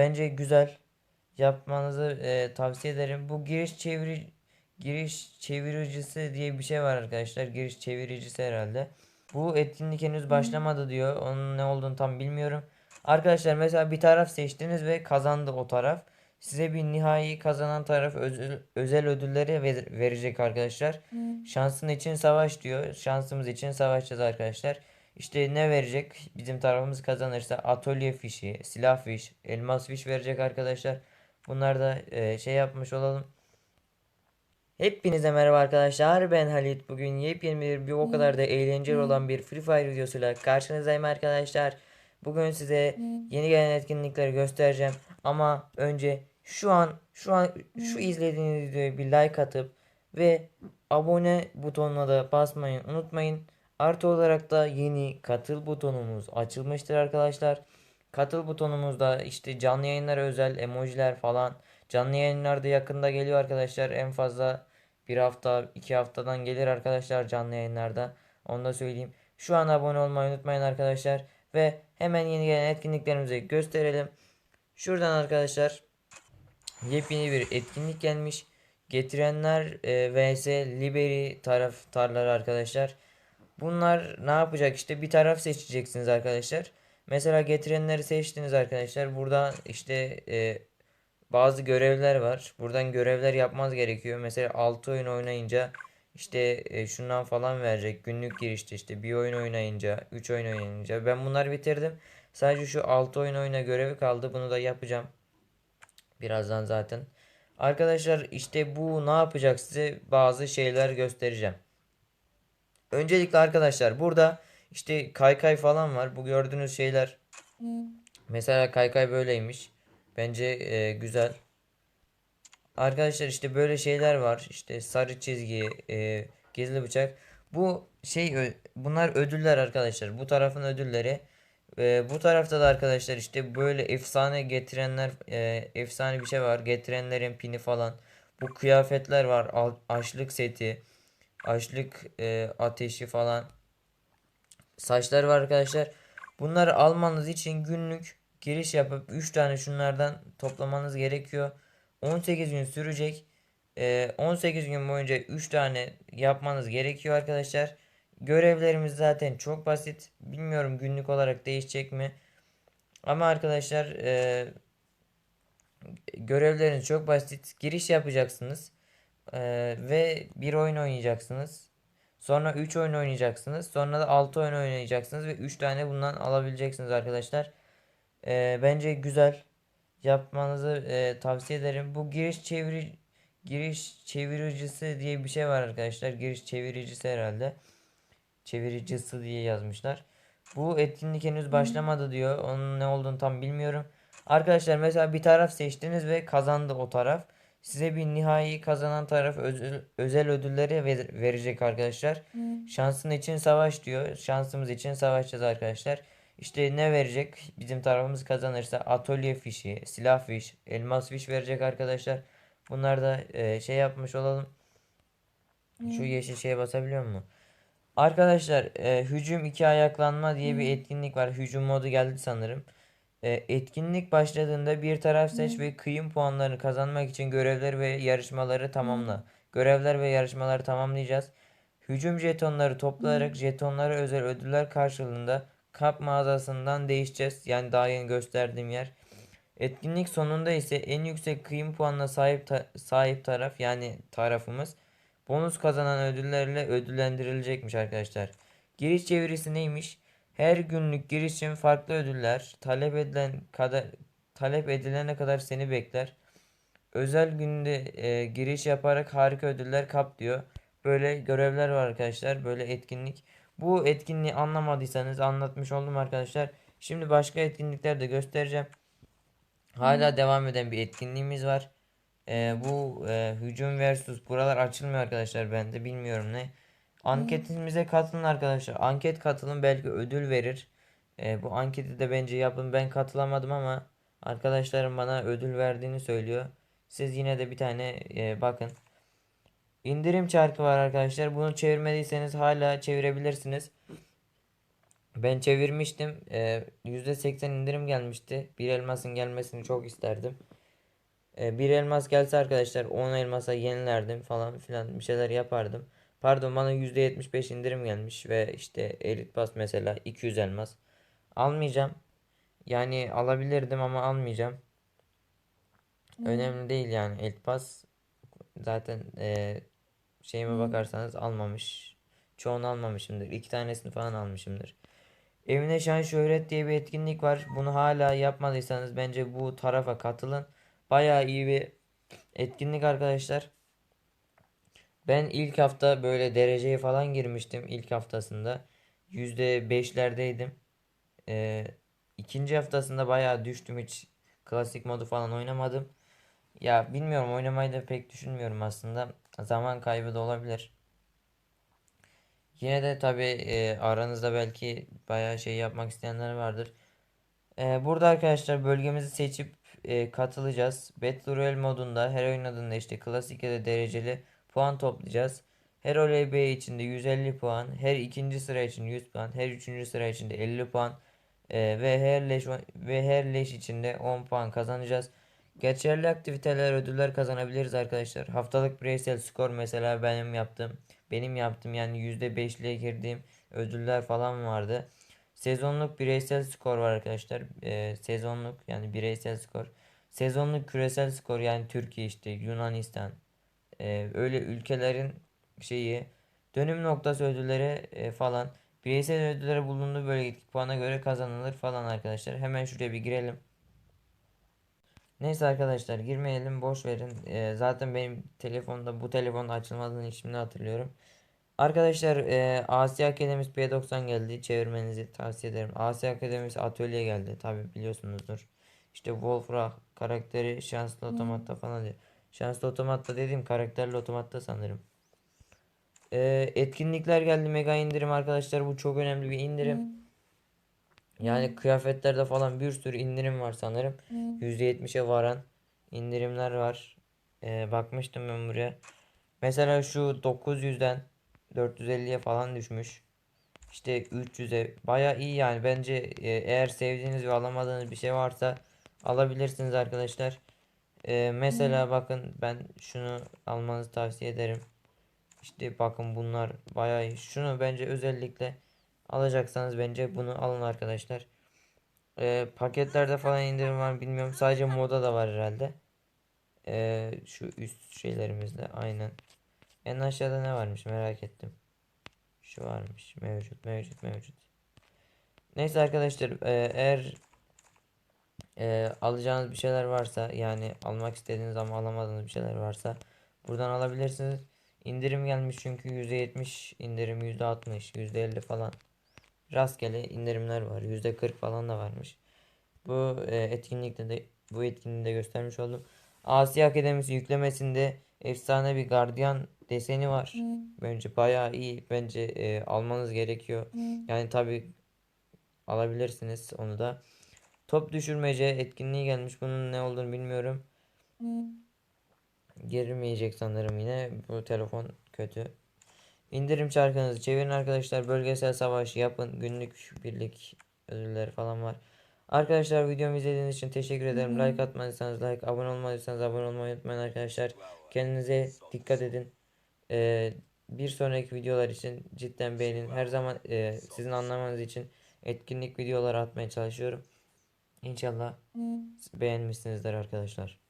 Bence güzel. Yapmanızı e, tavsiye ederim. Bu giriş çeviri giriş çeviricisi diye bir şey var arkadaşlar. Giriş çeviricisi herhalde. Bu etkinlik henüz başlamadı diyor. Onun ne olduğunu tam bilmiyorum. Arkadaşlar mesela bir taraf seçtiniz ve kazandı o taraf. Size bir nihai kazanan taraf özel, özel ödülleri ver- verecek arkadaşlar. Şansın için savaş diyor. Şansımız için savaşacağız arkadaşlar. İşte ne verecek? Bizim tarafımız kazanırsa atölye fişi, silah fiş, elmas fiş verecek arkadaşlar. Bunlar da e, şey yapmış olalım. Hepinize merhaba arkadaşlar. Ben Halit. Bugün yepyeni bir, bir o kadar da eğlenceli olan bir Free Fire videosuyla karşınızdayım arkadaşlar. Bugün size yeni gelen etkinlikleri göstereceğim. Ama önce şu an şu an şu izlediğiniz videoya bir like atıp ve abone butonuna da basmayı unutmayın. Artı olarak da yeni katıl butonumuz açılmıştır arkadaşlar. Katıl butonumuzda işte canlı yayınlara özel emojiler falan. Canlı yayınlarda yakında geliyor arkadaşlar. En fazla bir hafta iki haftadan gelir arkadaşlar canlı yayınlarda. Onu da söyleyeyim. Şu an abone olmayı unutmayın arkadaşlar. Ve hemen yeni gelen etkinliklerimizi gösterelim. Şuradan arkadaşlar yepyeni bir etkinlik gelmiş. Getirenler e, vs Liberi taraftarları arkadaşlar. Bunlar ne yapacak işte bir taraf seçeceksiniz arkadaşlar. Mesela getirenleri seçtiniz arkadaşlar. Burada işte e, bazı görevler var. Buradan görevler yapmaz gerekiyor. Mesela 6 oyun oynayınca işte e, şundan falan verecek. Günlük girişte işte bir oyun oynayınca, 3 oyun oynayınca. Ben bunları bitirdim. Sadece şu 6 oyun oyna görevi kaldı. Bunu da yapacağım. Birazdan zaten. Arkadaşlar işte bu ne yapacak size bazı şeyler göstereceğim. Öncelikle arkadaşlar burada işte kaykay falan var. Bu gördüğünüz şeyler. Mesela kaykay böyleymiş. Bence e, güzel. Arkadaşlar işte böyle şeyler var. İşte sarı çizgi, e, gizli bıçak. Bu şey bunlar ödüller arkadaşlar. Bu tarafın ödülleri. E, bu tarafta da arkadaşlar işte böyle efsane getirenler, e, efsane bir şey var. Getirenlerin pini falan. Bu kıyafetler var. Al- Açlık seti, açlık e, ateşi falan. Saçlar var arkadaşlar. Bunları almanız için günlük giriş yapıp 3 tane şunlardan toplamanız gerekiyor. 18 gün sürecek. Ee, 18 gün boyunca 3 tane yapmanız gerekiyor arkadaşlar. Görevlerimiz zaten çok basit. Bilmiyorum günlük olarak değişecek mi? Ama arkadaşlar e, görevleriniz çok basit. Giriş yapacaksınız. Ee, ve bir oyun oynayacaksınız. Sonra 3 oyun oynayacaksınız. Sonra da 6 oyun oynayacaksınız ve 3 tane bundan alabileceksiniz arkadaşlar. Ee, bence güzel. Yapmanızı e, tavsiye ederim. Bu giriş çeviri giriş çeviricisi diye bir şey var arkadaşlar. Giriş çeviricisi herhalde. Çeviricisi diye yazmışlar. Bu etkinlik henüz başlamadı diyor. Onun ne olduğunu tam bilmiyorum. Arkadaşlar mesela bir taraf seçtiniz ve kazandı o taraf. Size bir nihai kazanan taraf özel, özel ödülleri ver- verecek arkadaşlar. Şansın için savaş diyor. Şansımız için savaşacağız arkadaşlar. İşte ne verecek? Bizim tarafımız kazanırsa atölye fişi, silah fiş, elmas fiş verecek arkadaşlar. Bunlar da e, şey yapmış olalım. Şu yeşil şeye basabiliyor mu? Arkadaşlar e, hücum iki ayaklanma diye bir etkinlik var. Hücum modu geldi sanırım. E, etkinlik başladığında bir taraf seç ve kıyım puanlarını kazanmak için görevler ve yarışmaları tamamla. Görevler ve yarışmaları tamamlayacağız. Hücum jetonları toplayarak jetonlara özel ödüller karşılığında kap mağazasından değişeceğiz. Yani daha yeni gösterdiğim yer. Etkinlik sonunda ise en yüksek kıyım puanına sahip ta- sahip taraf yani tarafımız bonus kazanan ödüllerle ödüllendirilecekmiş arkadaşlar. Giriş çevirisi neymiş? Her günlük giriş için farklı ödüller talep edilen kadar talep edilene kadar seni bekler. Özel günde e, giriş yaparak harika ödüller kap diyor. Böyle görevler var arkadaşlar. Böyle etkinlik. Bu etkinliği anlamadıysanız anlatmış oldum arkadaşlar. Şimdi başka etkinlikler de göstereceğim. Hala devam eden bir etkinliğimiz var. Ee, bu e, hücum versus buralar açılmıyor arkadaşlar ben de bilmiyorum ne. Anketimize katılın arkadaşlar. Anket katılın belki ödül verir. Ee, bu anketi de bence yapın. Ben katılamadım ama arkadaşlarım bana ödül verdiğini söylüyor. Siz yine de bir tane e, bakın. İndirim çarkı var arkadaşlar. Bunu çevirmediyseniz hala çevirebilirsiniz. Ben çevirmiştim. Ee, %80 indirim gelmişti. Bir elmasın gelmesini çok isterdim. Ee, bir elmas gelse arkadaşlar 10 elmasa yenilerdim falan filan bir şeyler yapardım. Pardon bana %75 indirim gelmiş ve işte Elite Pass mesela 200 elmas. Almayacağım. Yani alabilirdim ama almayacağım. Önemli değil yani Elite Pass zaten e, şeyime bakarsanız almamış. Çoğunu almamışımdır. İki tanesini falan almışımdır. Evine Şan Şöhret diye bir etkinlik var. Bunu hala yapmadıysanız bence bu tarafa katılın. Bayağı iyi bir etkinlik arkadaşlar. Ben ilk hafta böyle dereceye falan girmiştim ilk haftasında. %5'lerdeydim. Ee, ikinci haftasında bayağı düştüm hiç klasik modu falan oynamadım. Ya bilmiyorum oynamayı da pek düşünmüyorum aslında. Zaman kaybı da olabilir. Yine de tabii e, aranızda belki bayağı şey yapmak isteyenler vardır. E, burada arkadaşlar bölgemizi seçip e, katılacağız. Battle Royale modunda her oynadığında işte klasik ya da dereceli puan toplayacağız. Her OLB içinde 150 puan, her ikinci sıra için 100 puan, her üçüncü sıra için de 50 puan e, ve her leş ve her leş içinde 10 puan kazanacağız. Geçerli aktiviteler, ödüller kazanabiliriz arkadaşlar. Haftalık bireysel skor mesela benim yaptığım, benim yaptığım yani %5'liğe girdiğim ödüller falan vardı. Sezonluk bireysel skor var arkadaşlar. Ee, sezonluk yani bireysel skor. Sezonluk küresel skor yani Türkiye işte Yunanistan. Ee, öyle ülkelerin şeyi dönüm noktası ödülleri e, falan bireysel ödüllere bulunduğu bölgedeki puana göre kazanılır falan arkadaşlar. Hemen şuraya bir girelim. Neyse arkadaşlar girmeyelim boş verin. Ee, zaten benim telefonda bu telefonda açılmadığını ismini hatırlıyorum. Arkadaşlar e, Asya Akademisi P90 geldi. Çevirmenizi tavsiye ederim. Asya Akademisi Atölye geldi. Tabi biliyorsunuzdur. İşte Wolfra karakteri şanslı otomatta falan diyor. Şanslı otomatta dediğim karakterli otomatta sanırım. E, etkinlikler geldi. Mega indirim arkadaşlar. Bu çok önemli bir indirim. Yani kıyafetlerde falan bir sürü indirim var sanırım. %70'e varan indirimler var. Ee, bakmıştım ben buraya. Mesela şu 900'den 450'ye falan düşmüş. İşte 300'e baya iyi yani bence e, eğer sevdiğiniz ve alamadığınız bir şey varsa alabilirsiniz arkadaşlar. Ee, mesela bakın ben şunu almanızı tavsiye ederim. İşte bakın bunlar bayağı iyi. Şunu bence özellikle alacaksanız bence bunu alın arkadaşlar. Ee, paketlerde falan indirim var mı bilmiyorum. Sadece moda da var herhalde. Ee, şu üst şeylerimizde aynen. En aşağıda ne varmış merak ettim. Şu varmış. Mevcut mevcut mevcut. Neyse arkadaşlar e, eğer e, alacağınız bir şeyler varsa yani almak istediğiniz ama alamadığınız bir şeyler varsa buradan alabilirsiniz. İndirim gelmiş çünkü %70 indirim %60 %50 falan rastgele indirimler var. %40 falan da varmış. Bu e, etkinlikte de bu etkinliğinde göstermiş oldum. Asya Akademisi yüklemesinde efsane bir gardiyan deseni var. Bence bayağı iyi. Bence e, almanız gerekiyor. Yani tabi alabilirsiniz onu da. Top düşürmece etkinliği gelmiş. Bunun ne olduğunu bilmiyorum. Girmeyecek sanırım yine. Bu telefon kötü. İndirim çarkınızı çevirin arkadaşlar. Bölgesel savaş yapın. Günlük birlik ödülleri falan var. Arkadaşlar videomu izlediğiniz için teşekkür ederim. Like atmadıysanız like, abone olmadıysanız abone olmayı unutmayın arkadaşlar. Kendinize dikkat edin. Ee, bir sonraki videolar için cidden beğenin. Her zaman e, sizin anlamanız için etkinlik videoları atmaya çalışıyorum. İnşallah beğenmişsinizdir arkadaşlar.